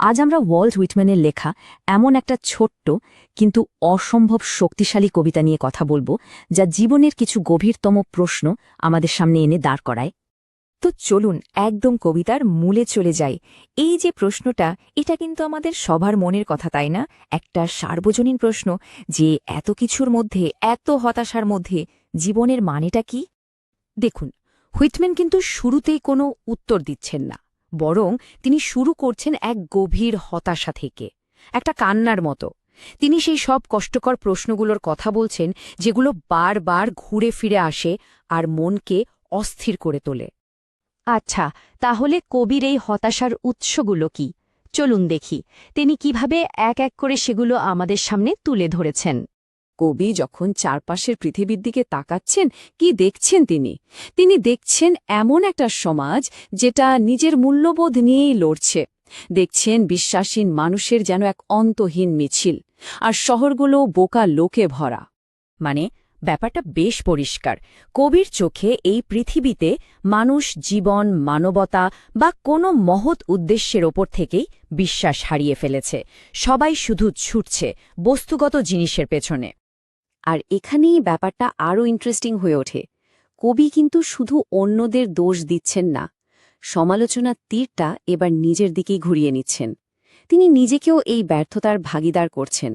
আজ আমরা ওয়াল্ট উইটম্যানের লেখা এমন একটা ছোট্ট, কিন্তু অসম্ভব শক্তিশালী কবিতা নিয়ে কথা বলব, যা জীবনের কিছু গভীরতম প্রশ্ন আমাদের সামনে এনে দাঁড় করায়। তো চলুন একদম কবিতার মূলে চলে যাই। এই যে প্রশ্নটা, এটা কিন্তু আমাদের সবার মনের কথা, তাই না? একটা সার্বজনীন প্রশ্ন যে এত কিছুর মধ্যে, এত হতাশার মধ্যে জীবনের মানেটা কি? দেখুন, হুইটম্যান কিন্তু শুরুতেই কোনো উত্তর দিচ্ছেন না। বরং তিনি শুরু করছেন এক গভীর হতাশা থেকে, একটা কান্নার মতো। তিনি সেই সব কষ্টকর প্রশ্নগুলোর কথা বলছেন যেগুলো বারবার ঘুরে ফিরে আসে আর মনকে অস্থির করে তোলে। আচ্ছা তাহলে কবির এই হতাশার উৎসগুলো কি? চলুন দেখি, তিনি কীভাবে এক এক করে সেগুলো আমাদের সামনে তুলে ধরেছেন। কবি যখন চারপাশের পৃথিবীর দিকে তাকাচ্ছেন, কি দেখছেন তিনি? তিনি দেখছেন এমন একটা সমাজ যেটা নিজের মূল্যবোধ নিয়েই লড়ছে। দেখছেন বিশ্বাসীন মানুষের যেন এক অন্তহীন মিছিল, আর শহরগুলো বোকা লোকে ভরা। মানে ব্যাপারটা বেশ পরিষ্কার। কবির চোখে এই পৃথিবীতে মানুষ জীবন, মানবতা বা কোনো মহৎ উদ্দেশ্যের ওপর থেকেই বিশ্বাস হারিয়ে ফেলেছে। সবাই শুধু ছুটছে বস্তুগত জিনিসের পেছনে। আর এখানেই ব্যাপারটা আরও ইন্টারেস্টিং হয়ে ওঠে। কবি কিন্তু শুধু অন্যদের দোষ দিচ্ছেন না, সমালোচনার তীরটা এবার নিজের দিকেই ঘুরিয়ে নিচ্ছেন। তিনি নিজেকেও এই ব্যর্থতার ভাগিদার করছেন।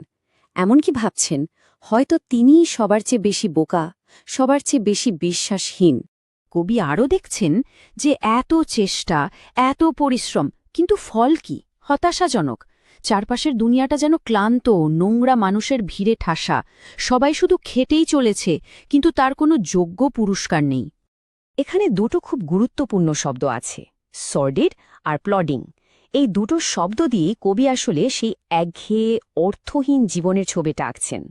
এমনকি ভাবছেন, হয়তো তিনিই সবার চেয়ে বেশি বোকা, সবার চেয়ে বেশি বিশ্বাসহীন। কবি আরও দেখছেন যে, এত চেষ্টা, এত পরিশ্রম, কিন্তু ফল কি? হতাশাজনক। চারপাশের দুনিয়াটা যেন ক্লান্ত, নোংরা মানুষের ভিড়ে ঠাসা। সবাই শুধু খেটেই চলেছে, কিন্তু তার কোনো যোগ্য পুরস্কার নেই। এখানে দুটো খুব গুরুত্বপূর্ণ শব্দ আছে সর্ডিড আর প্লডিং এই দুটো শব্দ দিয়ে কবি আসলে সেই একঘেয়ে, অর্থহীন জীবনের ছবিটা আঁকছেন।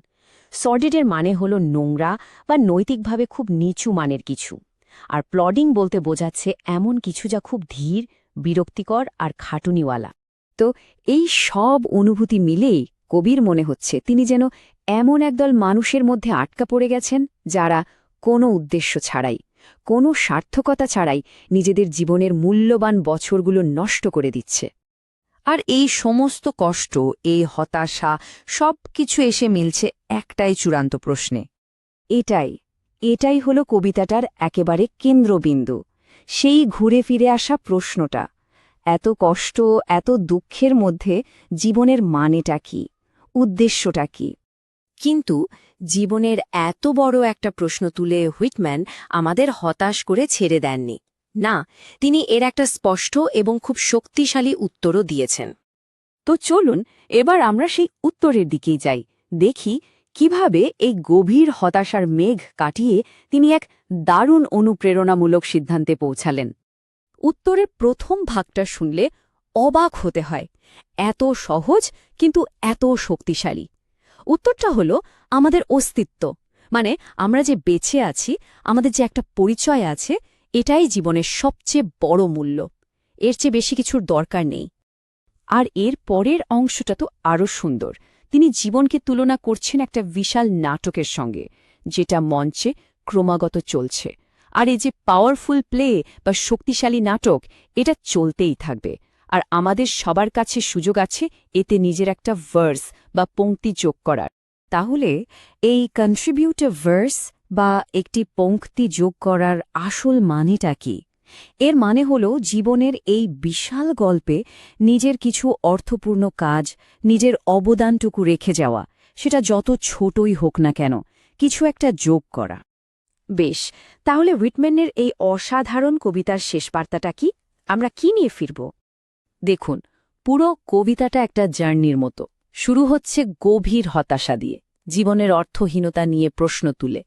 সর্ডিডের মানে হল নোংরা বা নৈতিকভাবে খুব নিচু মানের কিছু। আর প্লডিং বলতে বোঝাচ্ছে এমন কিছু যা খুব ধীর, বিরক্তিকর আর খাটুনিওয়ালা। এই সব অনুভূতি মিলেই কবির মনে হচ্ছে। তিনি যেন এমন একদল মানুষের মধ্যে আটকা পড়ে গেছেন, যারা কোনো উদ্দেশ্য ছাড়াই, কোনো সার্থকতা ছাড়াই নিজেদের জীবনের মূল্যবান বছরগুলো নষ্ট করে দিচ্ছে। আর এই সমস্ত কষ্ট, এই হতাশা সব কিছু এসে মিলছে একটাই চূড়ান্ত প্রশ্নে। এটাই এটাই হল কবিতাটার একেবারে কেন্দ্রবিন্দু, সেই ঘুরে ফিরে আসা প্রশ্নটা। এত কষ্ট, এত দুঃখের মধ্যে জীবনের মানেটা কি? উদ্দেশ্যটা কি? কিন্তু জীবনের এত বড় একটা প্রশ্ন তুলে হুইটম্যান আমাদের হতাশ করে ছেড়ে দেননি। না, তিনি এর একটা স্পষ্ট এবং খুব শক্তিশালী উত্তরও দিয়েছেন। তো চলুন, এবার আমরা সেই উত্তরের দিকেই যাই। দেখি কীভাবে এই গভীর হতাশার মেঘ কাটিয়ে তিনি এক দারুণ অনুপ্রেরণামূলক সিদ্ধান্তে পৌঁছালেন। উত্তরের প্রথম ভাগটা শুনলে অবাক হতে হয়। এত সহজ কিন্তু এত শক্তিশালী। উত্তরটা হল আমাদের অস্তিত্ব। মানে আমরা যে বেঁচে আছি, আমাদের যে একটা পরিচয় আছে, এটাই জীবনের সবচেয়ে বড় মূল্য। এর চেয়ে বেশি কিছুর দরকার নেই। আর এর পরের অংশটা তো আরও সুন্দর। তিনি জীবনকে তুলনা করছেন একটা বিশাল নাটকের সঙ্গে, যেটা মঞ্চে ক্রমাগত চলছে। আর এই যে পাওয়ারফুল প্লে বা শক্তিশালী নাটক, এটা চলতেই থাকবে। আর আমাদের সবার কাছে সুযোগ আছে এতে নিজের একটা ভার্স বা পংক্তি যোগ করার। তাহলে এই কন্ট্রিবিউটিভ ভার্স বা একটি পংক্তি যোগ করার আসল মানেটা কি? এর মানে হল জীবনের এই বিশাল গল্পে নিজের কিছু অর্থপূর্ণ কাজ, নিজের অবদানটুকু রেখে যাওয়া, সেটা যত ছোটই হোক না কেন, কিছু একটা যোগ করা। বেশ, তাহলে উইটম্যানের এই অসাধারণ কবিতার শেষ বার্তাটা কি? আমরা কি নিয়ে ফিরব? দেখুন, পুরো কবিতাটা একটা জার্নির মতো। শুরু হচ্ছে গভীর হতাশা দিয়ে, জীবনের অর্থহীনতা নিয়ে প্রশ্ন তুলে।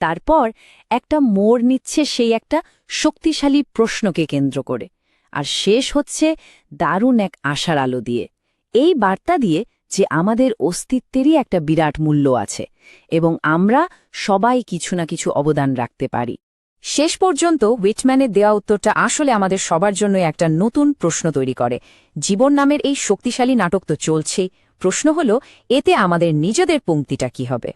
তারপর একটা মোড় নিচ্ছে সেই একটা শক্তিশালী প্রশ্নকে কেন্দ্র করে। আর শেষ হচ্ছে দারুণ এক আশার আলো দিয়ে। এই বার্তা দিয়ে যে আমাদের অস্তিত্বেরই একটা বিরাট মূল্য আছে এবং আমরা সবাই কিছু না কিছু অবদান রাখতে পারি। শেষ পর্যন্ত উইটম্যানের দেওয়া উত্তরটা আসলে আমাদের সবার জন্য একটা নতুন প্রশ্ন তৈরি করে। জীবন নামের এই শক্তিশালী নাটক তো চলছেই। প্রশ্ন হল, এতে আমাদের নিজেদের পঙ্ক্তিটা কি হবে?